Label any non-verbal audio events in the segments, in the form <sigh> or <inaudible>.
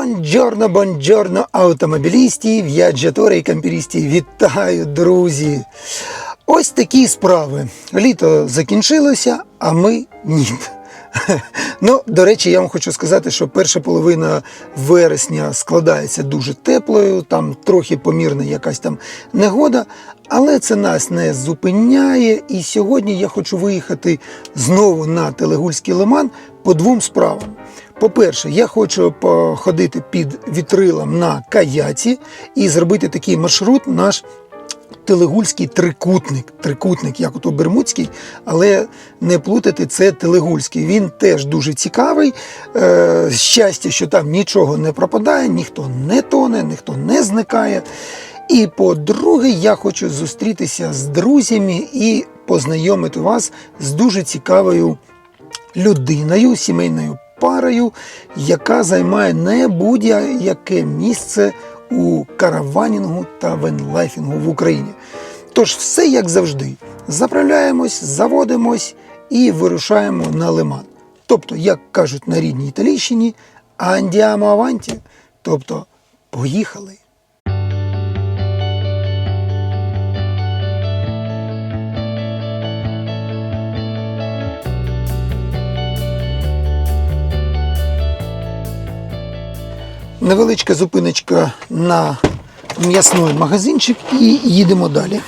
Бонджорно, бонджорно, автомобілістів, в'яджаторі і кампірістів. Вітаю, друзі! Ось такі справи. Літо закінчилося, а ми ні. <laughs> Ну, до речі, я вам хочу сказати, що перша половина вересня складається дуже теплою, там трохи помірна якась там негода, але це нас не зупиняє. І сьогодні я хочу виїхати знову на Телегульський лиман по двом справам. По-перше, я хочу походити під вітрилом на каяці і зробити такий маршрут наш Телегульський трикутник. Трикутник, як ото Бермудський, але не плутати це Телегульський. Він теж дуже цікавий. Е, щастя, що там нічого не пропадає, ніхто не тоне, ніхто не зникає. І по-друге, я хочу зустрітися з друзями і познайомити вас з дуже цікавою людиною, сімейною парою, яка займає не будь-яке місце у караванінгу та венлайфінгу в Україні. Тож все як завжди. Заправляємось, заводимось і вирушаємо на лиман. Тобто, як кажуть на рідній італійщині, андіамо аванті. Тобто, поїхали. Невеличка зупиночка на м'ясний магазинчик і їдемо далі.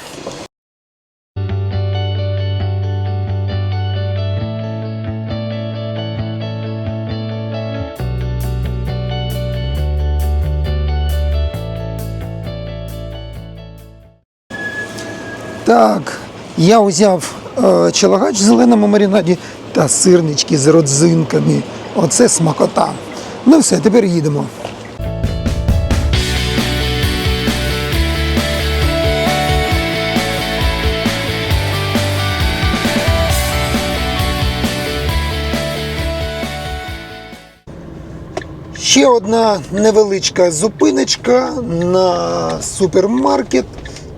Так, я взяв е, челагач в зеленому маринаді та сирнички з родзинками. Оце смакота. Ну все, тепер їдемо. Ще одна невеличка зупиночка на супермаркет.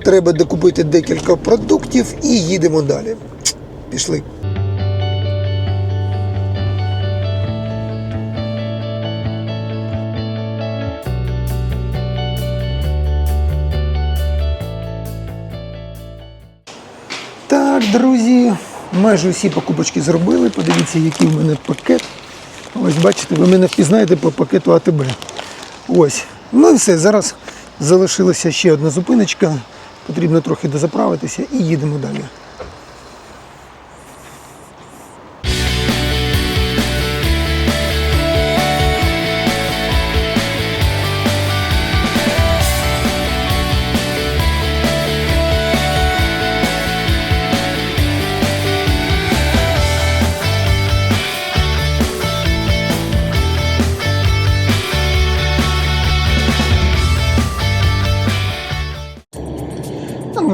Треба докупити декілька продуктів і їдемо далі. Пішли. Так, друзі, майже усі покупочки зробили. Подивіться, який в мене пакет. Ось бачите, ви мене впізнаєте по пакету АТБ. Ось. Ну і все. Зараз залишилася ще одна зупиночка. Потрібно трохи дозаправитися і їдемо далі.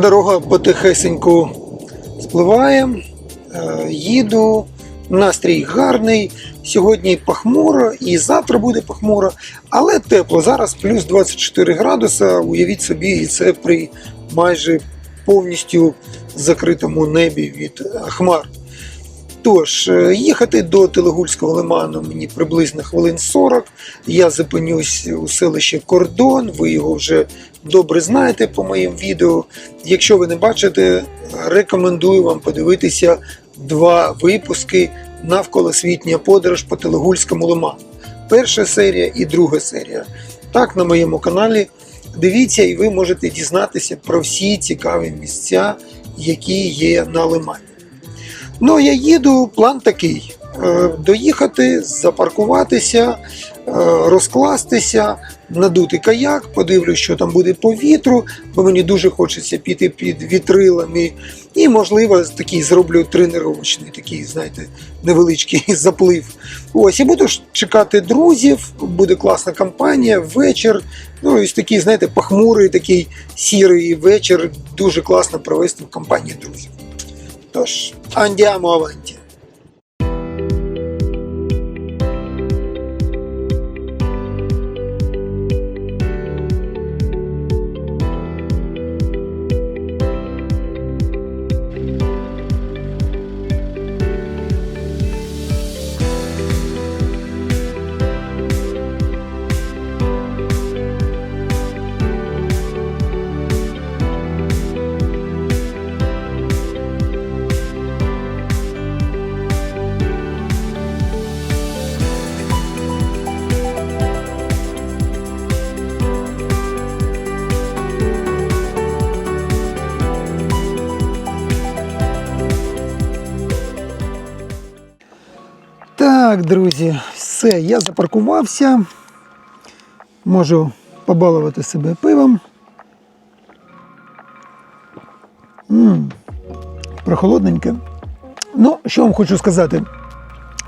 Дорога потихесеньку спливає, Е, їду, настрій гарний. Сьогодні похмуро і завтра буде похмуро, але тепло. Зараз плюс 24 градуса. Уявіть собі, і це при майже повністю закритому небі від хмар. Тож, е, їхати до Телегульського лиману мені приблизно хвилин 40. Я зупинюсь у селищі Кордон. Ви його вже добре знаєте по моїм відео. Якщо ви не бачите, рекомендую вам подивитися два випуски навколосвітня подорож по Телегульському лиману. Перша серія і друга серія. Так, на моєму каналі. Дивіться, і ви можете дізнатися про всі цікаві місця, які є на лимані. Ну, я їду, план такий: е, доїхати, запаркуватися, розкластися, надути каяк, подивлюсь, що там буде по вітру, бо мені дуже хочеться піти під вітрилами. І, можливо, такий зроблю тренувачний, такий, знаєте, невеличкий <laughs> заплив. Ось, і буду чекати друзів, буде класна компанія, вечір. Ну, ось такий, знаєте, похмурий, такий сірий вечір. Дуже класно провести в компанії друзів. Тож, andiamo avanti. Так, друзі, все, я запаркувався. Можу побалувати себе пивом. м прохолодненьке. Ну, що вам хочу сказати?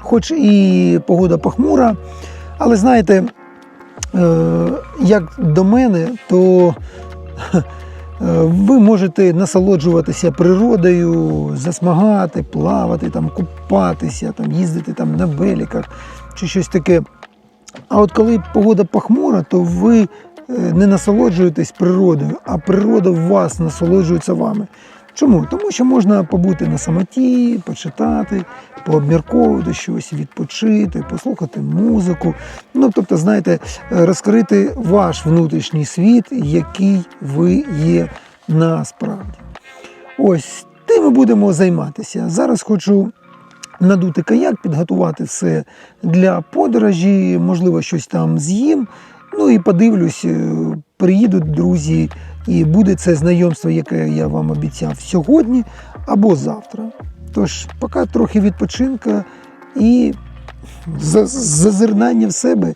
Хоч і погода похмура, але знаєте, е, як до мене, то ви можете насолоджуватися природою, засмагати, плавати, там, купатися, там, їздити там, на великах чи щось таке. А от коли погода похмура, то ви е, не насолоджуєтесь природою, а природа в вас насолоджується вами. Чому? Тому що можна побути на самоті, почитати, пообмірковувати щось, відпочити, послухати музику. Ну, тобто, знаєте, розкрити ваш внутрішній світ, який ви є насправді. Ось тим ми будемо займатися. Зараз хочу надути каяк, підготувати все для подорожі, можливо, щось там з'їм. Ну і подивлюсь, е, приїдуть друзі, і буде це знайомство, яке я вам обіцяв сьогодні або завтра. Тож, поки трохи відпочинка і зазирнання в себе.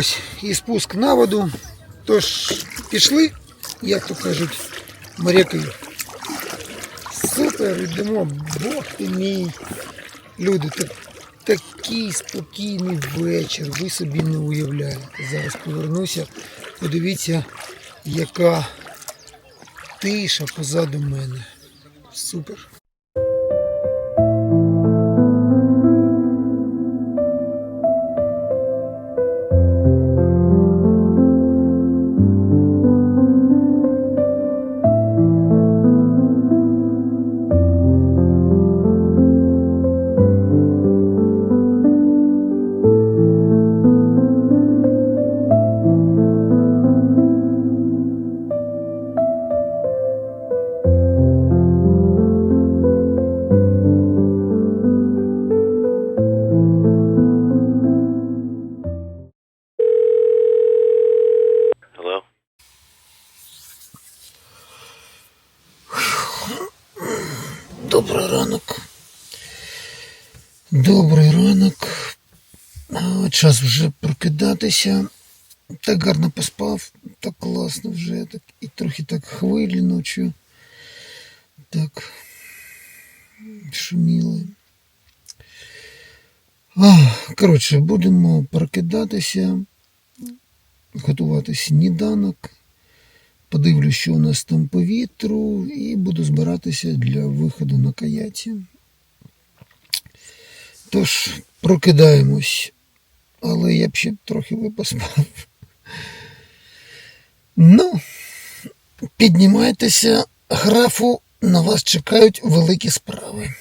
Ось, і спуск на воду. Тож пішли, як то кажуть, моряки. Супер, йдемо, Бог ти мій. Люди, так, такий спокійний вечір, ви собі не уявляєте. Зараз повернуся, подивіться, яка тиша позаду мене. Супер. Добрий ранок. Добрий ранок. Час вже прокидатися. Так гарно поспав, так класно вже, так, і трохи так хвилі ночі. Так шуміли. Коротше, будемо прокидатися, готувати сніданок. Подивлюсь, що у нас там по вітру, і буду збиратися для виходу на каяті. Тож, прокидаємось, але я б ще трохи би поспав. Ну, піднімайтеся, графу, на вас чекають великі справи.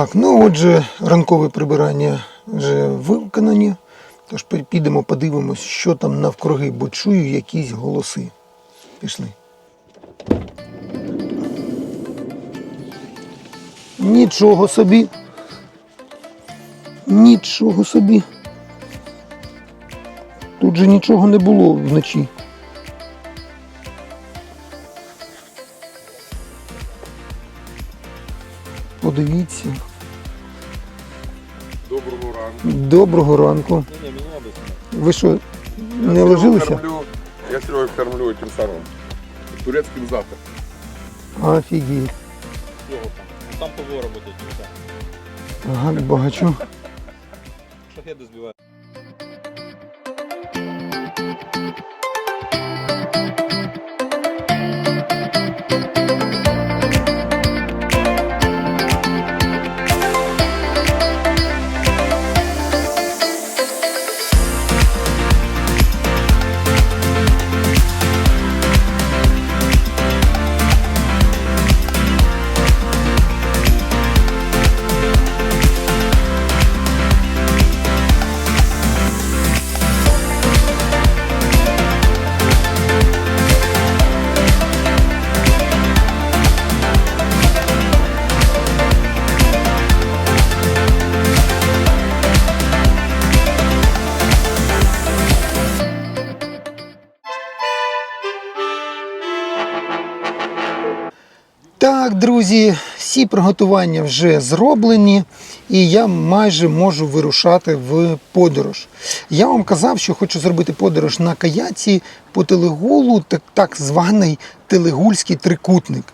Так, ну отже, ранкове прибирання вже виконані. Тож пі- підемо подивимось, що там навкруги, бо чую якісь голоси. Пішли. Нічого собі. Нічого собі. Тут же нічого не було вночі. Подивіться. Доброго ранку. Ви що, не ложилися? Я сьогодні кормлю этим самим. Турецьким завтраком. Офігеть. Там. Повора буде. Ага, багачу. Шахеди збивають. Друзі, всі приготування вже зроблені, і я майже можу вирушати в подорож. Я вам казав, що хочу зробити подорож на каяці по телегулу, так, так званий телегульський трикутник.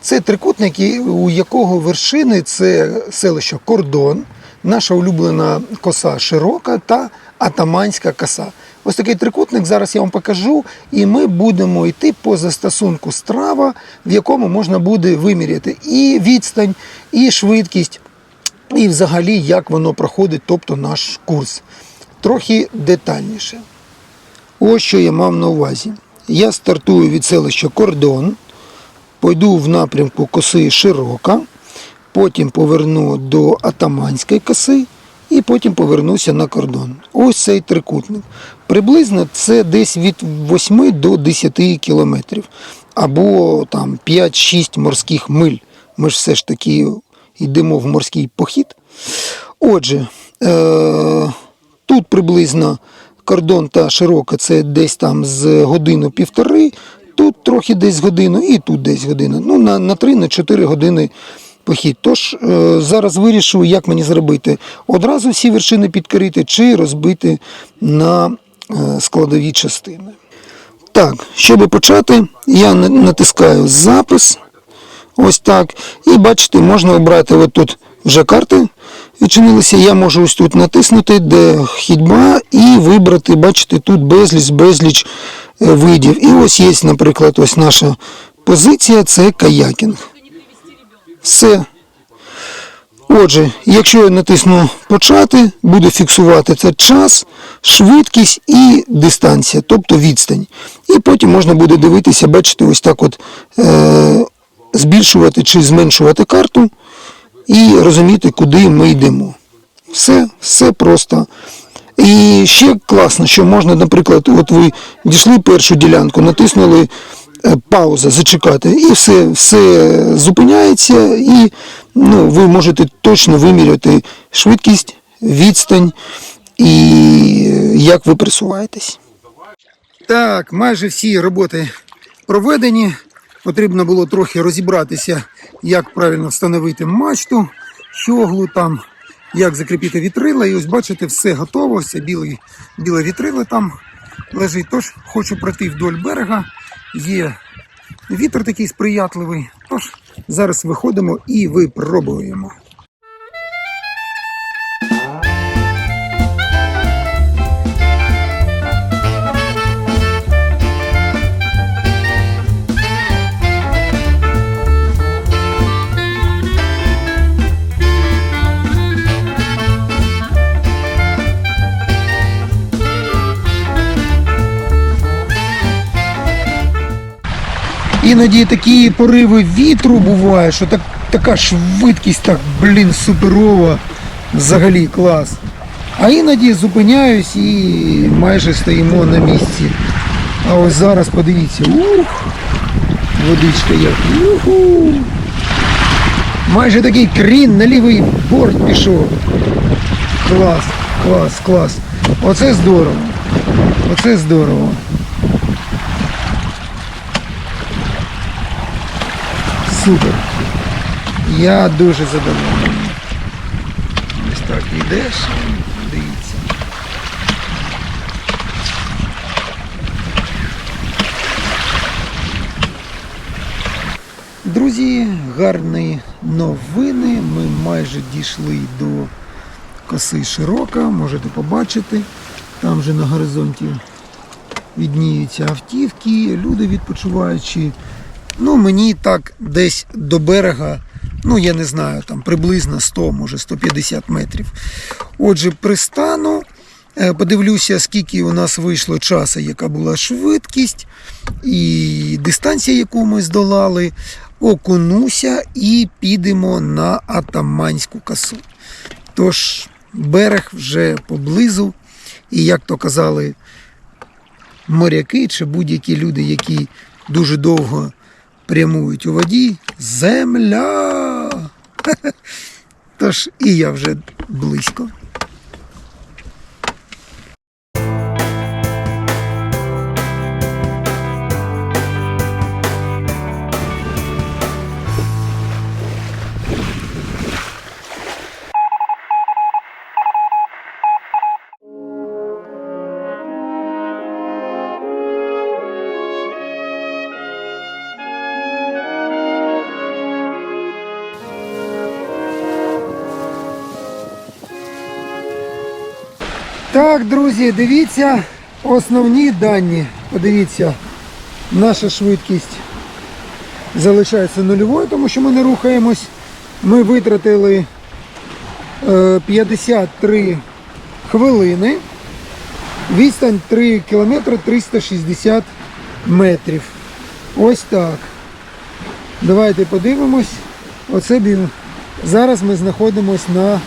Це трикутник, у якого вершини це селище Кордон, наша улюблена коса широка та атаманська коса. Ось такий трикутник зараз я вам покажу, і ми будемо йти по застосунку страва, в якому можна буде виміряти і відстань, і швидкість, і взагалі як воно проходить, тобто наш курс. Трохи детальніше. Ось що я мав на увазі. Я стартую від селища Кордон, пойду в напрямку коси Широка, потім поверну до Атаманської коси і потім повернуся на кордон. Ось цей трикутник. Приблизно це десь від 8 до 10 кілометрів або там 5-6 морських миль. Ми ж все ж таки йдемо в морський похід. Отже, е- тут приблизно кордон та широка це десь там з годину півтори, тут трохи десь годину і тут десь година. Ну, на, на 3-4 години похід. Тож е, зараз вирішу, як мені зробити. Одразу всі вершини підкорити чи розбити на е, складові частини. Так, щоб почати, я натискаю запис. Ось так. І бачите, можна обрати от тут вже карти відчинилися. Я можу ось тут натиснути, де хідьба, і вибрати, бачите, тут безліч, безліч е, видів. І ось є, наприклад, ось наша позиція це каякінг. Все. Отже, якщо я натисну почати, буде фіксувати це час, швидкість і дистанція, тобто відстань. І потім можна буде дивитися, бачите, ось так от е- збільшувати чи зменшувати карту і розуміти, куди ми йдемо. Все, все просто. І ще класно, що можна, наприклад, от ви дійшли першу ділянку, натиснули пауза, зачекати, і все, все зупиняється, і ну, ви можете точно виміряти швидкість, відстань і е, як ви пересуваєтесь. Так, майже всі роботи проведені. Потрібно було трохи розібратися, як правильно встановити мачту, щоглу там, як закріпити вітрила. І ось бачите, все готово, все біле, біле вітрило там лежить. Тож хочу пройти вдоль берега. Є вітер такий сприятливий. Тож зараз виходимо і випробуємо. Іноді такі пориви вітру бувають, що так, така швидкість, так, блін, суперова, взагалі клас. А іноді зупиняюсь і майже стоїмо на місці. А ось зараз подивіться, ух, водичка як. Уху. Майже такий крін на лівий борт пішов. Клас, клас, клас. Оце здорово. Оце здорово. Супер. Я дуже задоволений. Ось так йдеш, дивіться. Друзі, гарні новини. Ми майже дійшли до коси широка, можете побачити. Там вже на горизонті відніються автівки, люди відпочиваючи. Ну, мені так десь до берега, ну я не знаю, там приблизно 100, може 150 метрів. Отже, пристану, е, подивлюся, скільки у нас вийшло часу, яка була швидкість і дистанція, яку ми здолали. Окунуся і підемо на Атаманську косу. Тож берег вже поблизу, і як то казали моряки чи будь-які люди, які дуже довго прямують у воді, земля. <laughs> Тож і я вже близько. Так, друзі, дивіться основні дані. Подивіться, наша швидкість залишається нульовою, тому що ми не рухаємось. Ми витратили е, 53 хвилини. Відстань 3 кілометри 360 метрів. Ось так. Давайте подивимось. Оце він. Зараз ми знаходимося на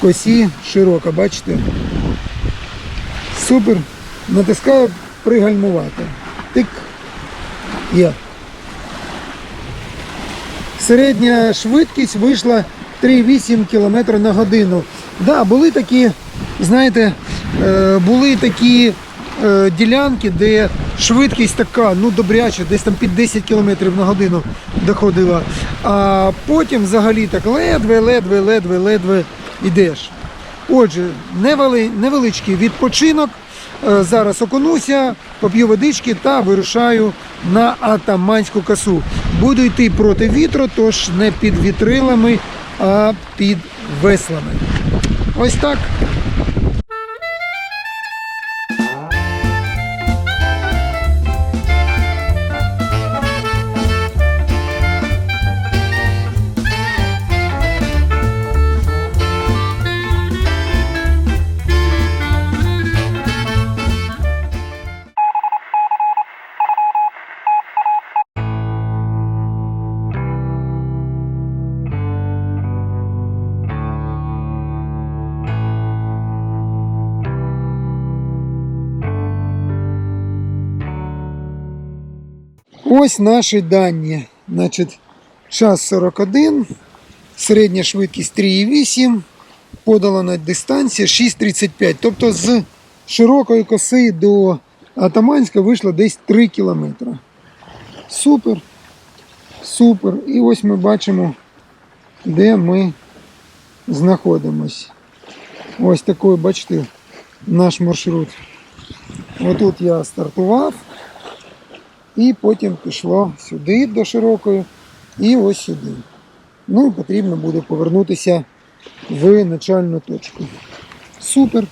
косі широка, бачите? Супер. Натискаю пригальмувати. Тик. Є. Середня швидкість вийшла 3,8 км на годину. Да, були такі, знаєте, е, були такі е, ділянки, де швидкість така, ну добряча, десь там під 10 км на годину доходила. А потім взагалі так ледве, ледве, ледве, ледве йдеш. Отже, невели- невеличкий відпочинок. Е, Зараз окунуся, поп'ю водички та вирушаю на атаманську косу. Буду йти проти вітру, тож не під вітрилами, а під веслами. Ось так. Ось наші дані. Значить, час 41, середня швидкість 3,8, подолана дистанція 6,35. Тобто з широкої коси до Атаманська вийшло десь 3 кілометри. Супер. Супер. І ось ми бачимо, де ми знаходимось. Ось такий, бачите, наш маршрут. Отут я стартував. І потім пішло сюди до широкої і ось сюди. Ну і потрібно буде повернутися в начальну точку. Супер.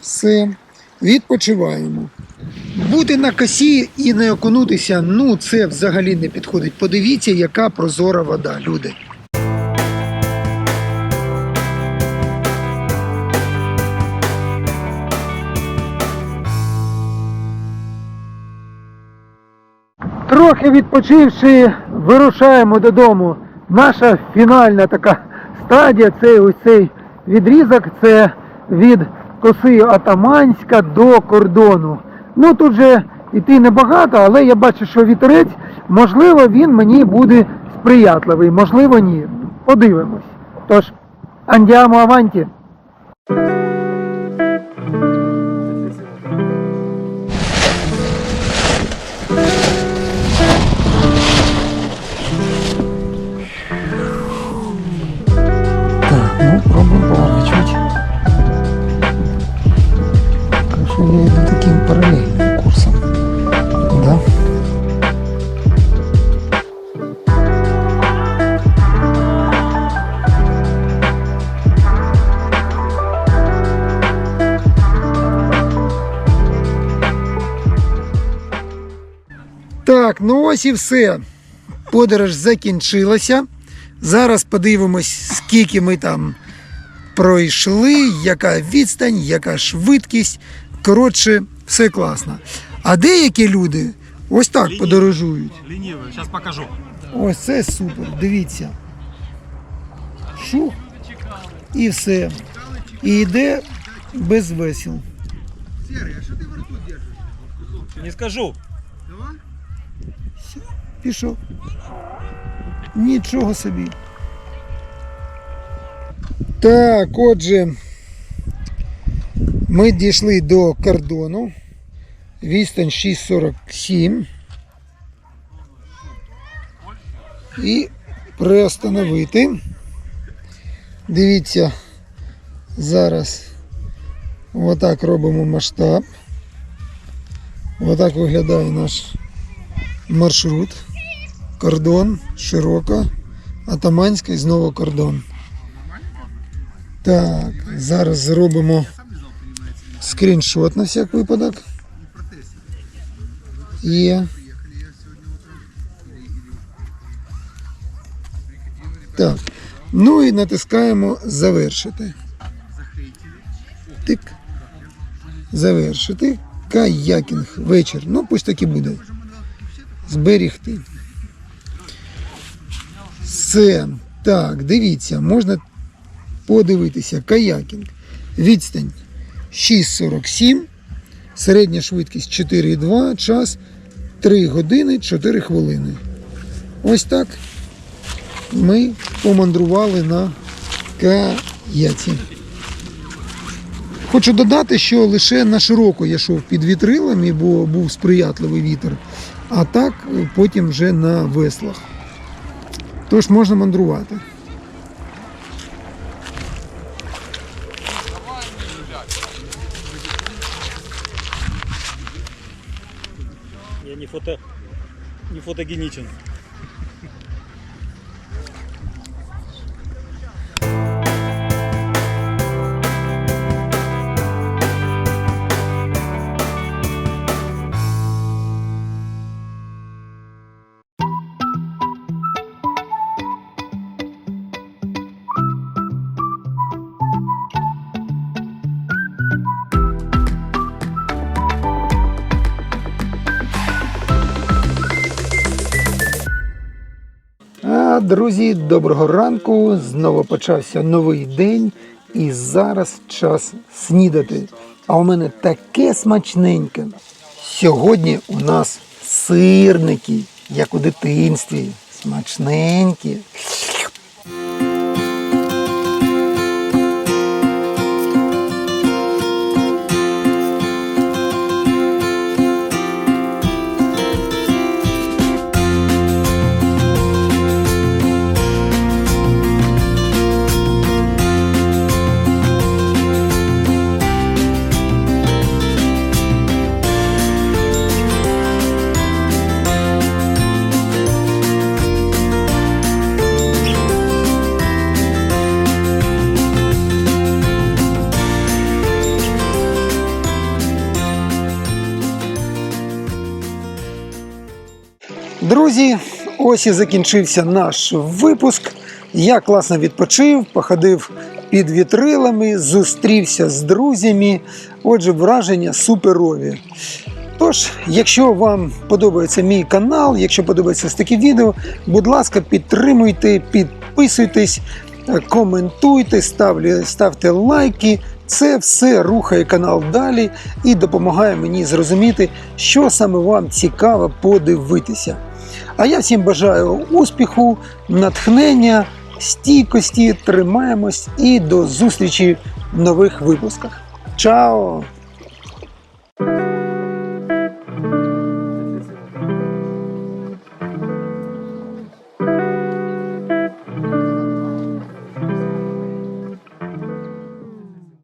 Все. Відпочиваємо. Бути на косі і не окунутися, ну це взагалі не підходить. Подивіться, яка прозора вода, люди. Трохи відпочивши, вирушаємо додому. Наша фінальна така стадія це ось цей відрізок, це від коси Атаманська до кордону. Ну тут же йти небагато, але я бачу, що вітерець, можливо, він мені буде сприятливий, можливо, ні. Подивимось. Тож, андіамо аванті. Так, ну ось і все. Подорож закінчилася. Зараз подивимось, скільки ми там пройшли, яка відстань, яка швидкість. Коротше, все класно. А деякі люди ось так подорожують. Лінівий, зараз покажу. Ось це супер. Дивіться. Шух. І все. І йде без весел. Не скажу. Пішов. Нічого собі. Так, отже, ми дійшли до кордону. Відстань 6,47. І приостановити. Дивіться, зараз отак робимо масштаб. Отак виглядає наш маршрут. Кордон, широка, Атаманська і знову кордон. Так, зараз зробимо скріншот на всяк випадок. Є. Так. Ну і натискаємо завершити. Тик. Завершити. Каякінг. Вечір. Ну, пусть так і буде. Зберігти. Все. Так, дивіться, можна подивитися. Каякінг. Відстань 6,47. Середня швидкість 4,2. Час 3 години 4 хвилини. Ось так ми помандрували на каяці. Хочу додати, що лише на широко я йшов під вітрилами, бо був сприятливий вітер, а так потім вже на веслах. Тож можна мандрувати. Я не фото... не фотогенічен. Друзі, доброго ранку. Знову почався новий день, і зараз час снідати. А у мене таке смачненьке. Сьогодні у нас сирники, як у дитинстві. Смачненькі. Ось і закінчився наш випуск. Я класно відпочив, походив під вітрилами, зустрівся з друзями. Отже, враження суперові. Тож, якщо вам подобається мій канал, якщо подобається ось такі відео, будь ласка, підтримуйте, підписуйтесь, коментуйте, ставлю, ставте лайки. Це все рухає канал далі і допомагає мені зрозуміти, що саме вам цікаво подивитися. А я всім бажаю успіху, натхнення, стійкості, тримаємось і до зустрічі в нових випусках. Чао!